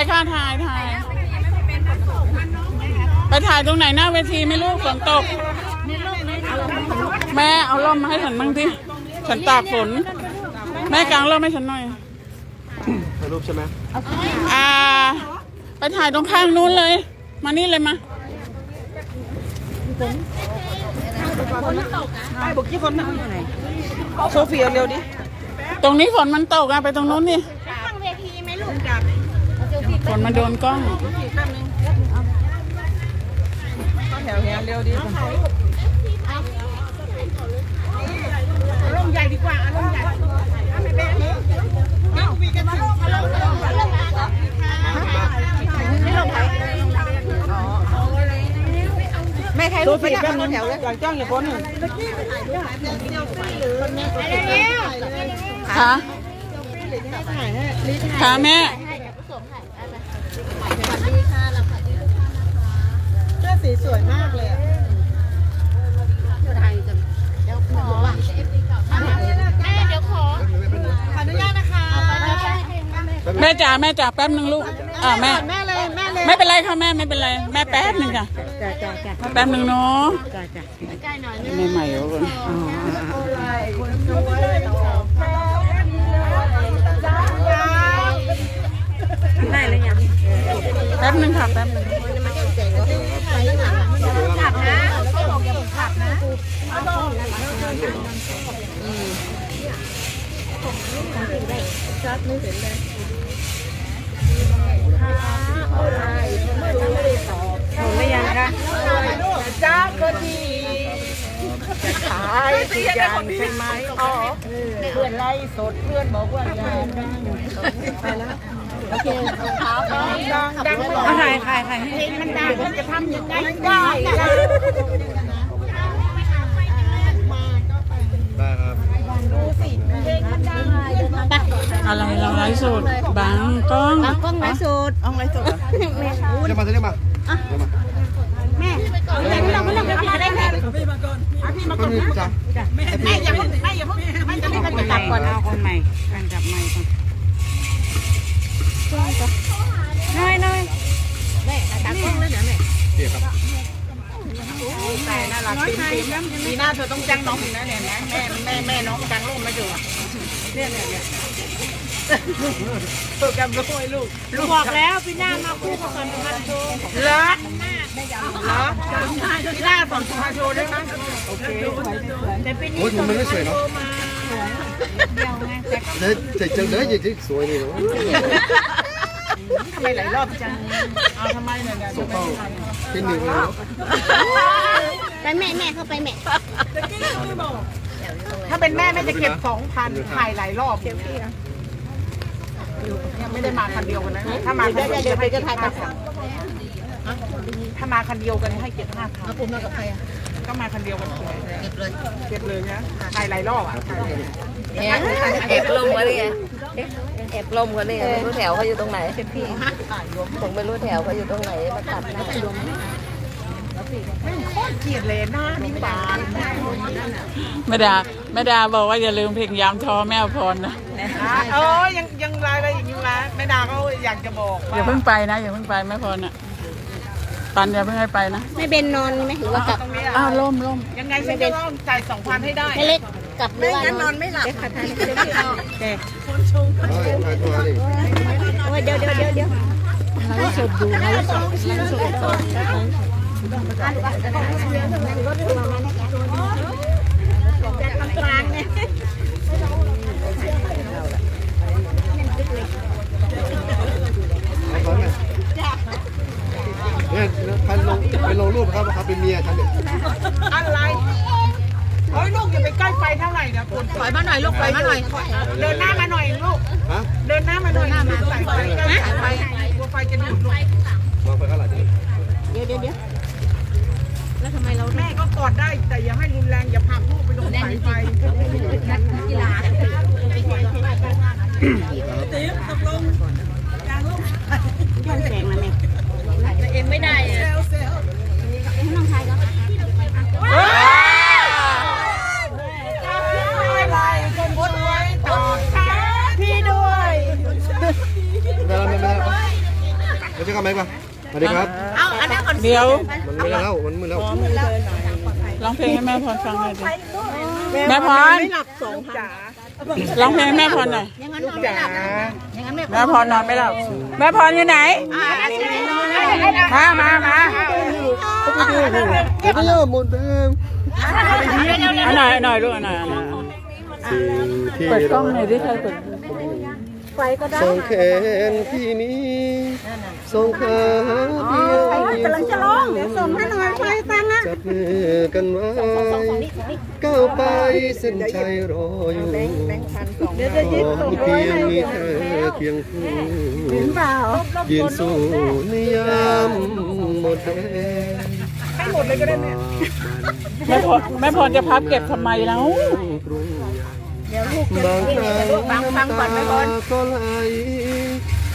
ายค่ะถ่ายถ่าย ไปถ่ายตรงไหนหน้าเวทีไม่รู้ฝนตก แม่เอาร่มมาให้ฉันบ้างสิฉันตากฝน แม่กางร่มให้ฉันหน่อยถ่ายรูปใช่ไหมอ่า ไปถ่ายตรงข้างนู้นเลย มานี่เลยมาไอ้บุกกี้คนนั่งอยู่ไหนโซเฟียเร็วดิ ตรงนี้ฝนมันตกอะไปตรงนู้นนี่ฝ นมาโดนกล้องแถวเนี้ยเร็วดิร่มใหญ่ดีกว่าร่มใหญ่ไม่แบนี้เอาวีกันมาแม่ใครรู้ไปนั่งคนแถวเลยหลังจ้องอย่าพ้นหนึ่งค่ะค่ะแม่ เสื้อสีสวยมากเลยอะขออนุญาตนะคะแม่จ๋าแม่จ๋าแป๊บหนึ่งลูกอ่าแม่ แม่เลยแม่เลยไม่เป็นไรค่ะแม่ไม่เป็นไรแม่แป๊บหนึ่งค่ะจ้าจ้าจ้าแป๊บหนึ่งเนาะจ้าจ้าไม่ใหม่แล้วกันได้ อย่างใช่ไหมอ๋อเพื่อนไล่สดเพื่อนบอกว่าอย่าดังไปแล้วโอเคดังดังดังถ่ายถ่ายถ่ายเพลงมันดังมันจะทำยังไงได้ล่ะได้ครับอะไรเราไลฟ์สดบังกล้องบางกล้องไลฟ์สดเอาไลฟ์สดเรียกมาเรียกมาเรียกมาไม่ต้องไปได้แม่ จ้ะแม่อย่าเพิ่งแม่อย่าเพิ่งแม่จะไม่กันกลับก่อนเอาคนใหม่กันกลับใหม่ก่อนน้อยน้อยแม่ตากล้องเลยเหรอแม่เดี๋ยวครับแม่น่ารักจริงๆปีหน้าเธอต้องจ้งน้องอีกนะเนี่ยนะแม่แม่แม่น้องกลางร่มมาอยู่เนี่ยเนี่ยเนี่ยโปรแกรมด้วยลูก ลูกบอกแล้วปีหน้ามาคู่กับคนพันโชว์เหรอ เหรอปีหน้าสอนพันโชว์ได้ไหมโอเคแต่ปีนี้โอ้ยมันไม่สวยเนาะเดี๋ยวจะเจอเดี๋ยวอย่างที่สวยนี่เนาะทำไมหลายรอบจังเอาทำไมเนี่ยเนี่ยส่เข้าที่หนึ่งเลยเนาะไปแม่แม่เข้าไปแม่ถ้าเป็นแม่แม่จะเก็บสองพันถ่ายหลายรอบเนี่ยไม่ได้มาคันเดียวกันนะถ้ามาคันเดียวจะให้เก็บห้าพัน ถ้ามาคันเดียวกันให้เก็บห้าพันผมมากับใครอะก็มาคันเดียวกันเก็บเลยเก็บเลยนะถ่ายหลายรอบอะแอบลมเขาเลยไงแอบลมเขาเลยไงไม่รู้แถวเขาอยู่ตรงไหนผมไม่รู้แถวเขาอยู่ตรงไหนมาตัดหน้าโคตรเกลียดเลยหน้านี่บานแม่ดาแม่ดาบอกว่าอย่าลืมเพลงยามทอแม่อภรนะเออยังยังรายอะไรอีกยังนะแม่ดาเขาอยากจะบอกอย่าเพิ่งไปนะอย่าเพิ่งไปแม่พรน่ะ ปันอย่าเพิ่งให้ไปนะไม่เป็นนอนไหมหรือว่ากลับตรงนี้อ้าวล่มล่มยังไงฉันจะต้องจ่ายสองพันให้ได้ ไม่เล็กกลับหรือว่านอนไม่หลับเดี๋ยวขัดทานได้ถ่ายตัวนี่โอ้ยเดี๋ยวเดี๋ยวเดี๋ยวเดี๋ยวไลฟ์สดดูไลฟ์สดไลฟ์สดก่อนกลางเนี่ย เอาก่อนไหม เนี่ยใครลงไปลงรูปครับว่าเขาเป็นเมียฉันเนี่ยอะไรโอ้ยลูกอย่าไปใกล้ไฟเท่าไหร่นะคุณถอยมาหน่อยลูกถอยมาหน่อย เดินหน้ามาหน่อยลูกฮะเดินหน้ามาหน่อยมาสายไฟใกล้สายไฟกลัวไฟจะดูดลูกมองไปข้างหลังนี่เดี๋ยวเดี๋ยวเดี๋ยวแม่ก็กอดได้แต่อย่าให้รุนแรงอย่าพาลูกไปโดนสายไฟกีฬา แสงมาแม่เอ็มไม่ได้อะให้น้องชายก็ อะไรคนบดไว้ต่อพี่ด้วย แล้ว แล้วเจอกันไหมปะสวัสดีครับ เอาอันนั้นก่อนเดี๋ยวมันมืดแล้ว มันมืดแล้ว ร้องเพลงให้แม่พรฟังหน่อยดิแม่พรไม่หลับสองจ๋าร้องเพลงให้แม่พรหน่อยลูกจ๋าแม่พรนอนไม่หลับแม่พรอยู่ไหนมามามาเดี๋ยวก็ย่อหมดแล้วเอาหน่อยเอาหน่อยลูกเอาหน่อยเอาหน่อยสิ่งที่เปิดกล้องหน่อยดิใครเปิดส่งแขนพี่นี้ ส่งขาเดียวกำลังจะร้องเดี๋ยวส่งให้หน่อยใครตังจับมือกันไว้ก้าวไปเส้นชัยรออยู่ขอเพียงมีเธอเพียงคู่ยืนสู้ในยามหมดแรงให้หมดเลยก็ได้แม่แม่พรแม่พรจะพับเก็บทำไมแล้วบางครั้งน้ำตาก็ไหล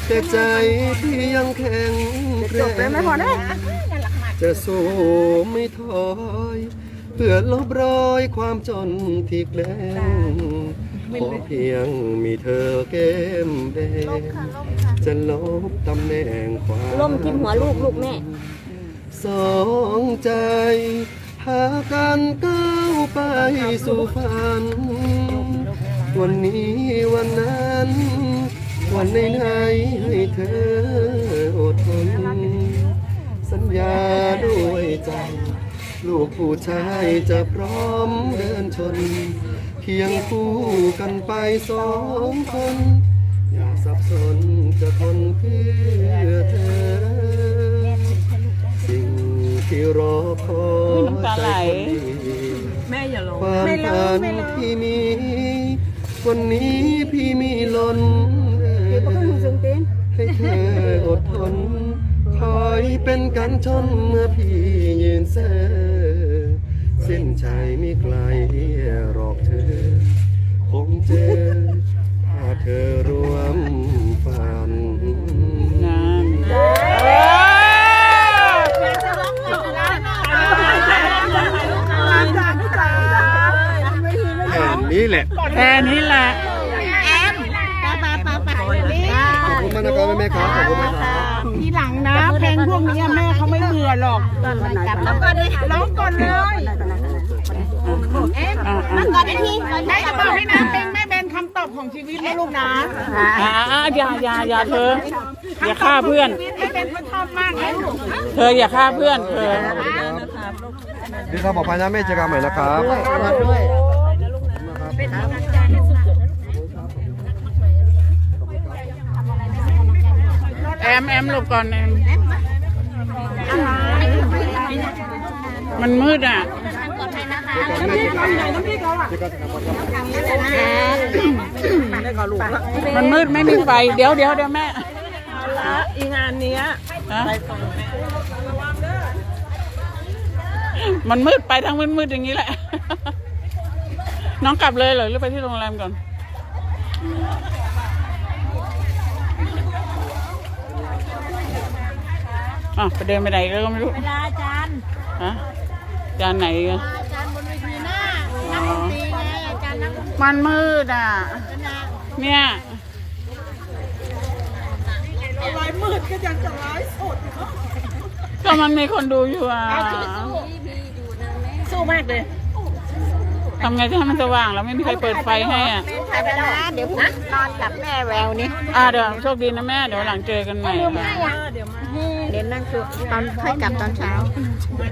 แต่ใจที่ยังแข็งแกร่งจะสู้ไม่ถอย เพื่อลบรอยความจนที่แกล้งขอเพียงมีเธอแก้มแดงจะลบตำแหน่งความล่มทิ่มหัวลูกลูกแม่ สองใจพากันก้าวไปสู่ฝัน วันนี้วันนั้น วันไหนไหนๆให้เธออดทน สัญญาด้วยใจ ลูกผู้ชายจะพร้อมเดินชน เคียงคู่กันไปสองคน อย่าสับสนจะทนเพื่อเธอ สิ่งที่รอคอยน้ำตาไหลแม่อย่าร้องความฝันที่มี วันนี้พี่มีล้น ให้เธออดทนคอยเป็นกันชนเมื่อพี่ยืนเซอเส้นชัยไม่ไกลหรอกเธอ คงเจอถ้าเธอรวม หรอกร้องก่อนเลยร้องก่อนเลยอ่าอ่าก่อนทีแม่จะบอกให้นะเพลงแม่เป็นคำตอบของชีวิตนะลูกนะอ่าอ่าอย่าอย่าอย่าเธออย่าฆ่าเพื่อนแม่เป็นเขาชอบมากนะลูกเธออย่าฆ่าเพื่อนเธอดีครับบอกพายนะแม่เจอกันใหม่นะครับแอมแอมหลบก่อนแอม มันมืดอะมันมืดไม่มีไฟ เดี๋ยวเดี๋ยวเดี๋ยวแม่อีงานเนี้ยฮะมันมืดไปทั้งมืดมืดๆอย่างนี้แหละ น้องกลับเลยเหรอหรือไปที่โรงแรมก่อนอะไปเดินไปไหนก็ไม่รู้เวลาอาจารย์ฮะ จานไหนอะอาจารย์บนเวทีหน้านักดนตรีไงอาจารย์นักดนตรีมันมืดอะเนี่ยไลฟ์มืดก็ยังจะไลฟ์สดก็มันมีคนดูอยู่อะสู้มากเลยทำไงจะให้มันสว่างแล้วไม่มีใครเปิดไฟให้อะใช้เวลาเดี๋ยวผมนอนกับแม่แววนี่อ่าเดี๋ยวโชคดีนะแม่ เดี๋ยวหลังเจอกันใหม่ค่ะเดี๋ยวนั่ งคือตอนค่อยกลับตอนเช้า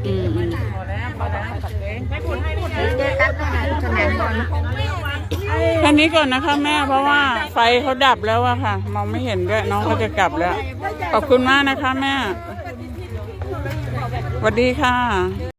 อืมอืมเจอกันสนามบอลแค่นี้ก่อนนะคะแม่เพราะว่าไฟเขาดับแล้วอะค่ะ มองไม่เห็นด้วยน้องเขาจะกลับแล้ว ขอบคุณมากนะคะแม่สวัสดีค่ะ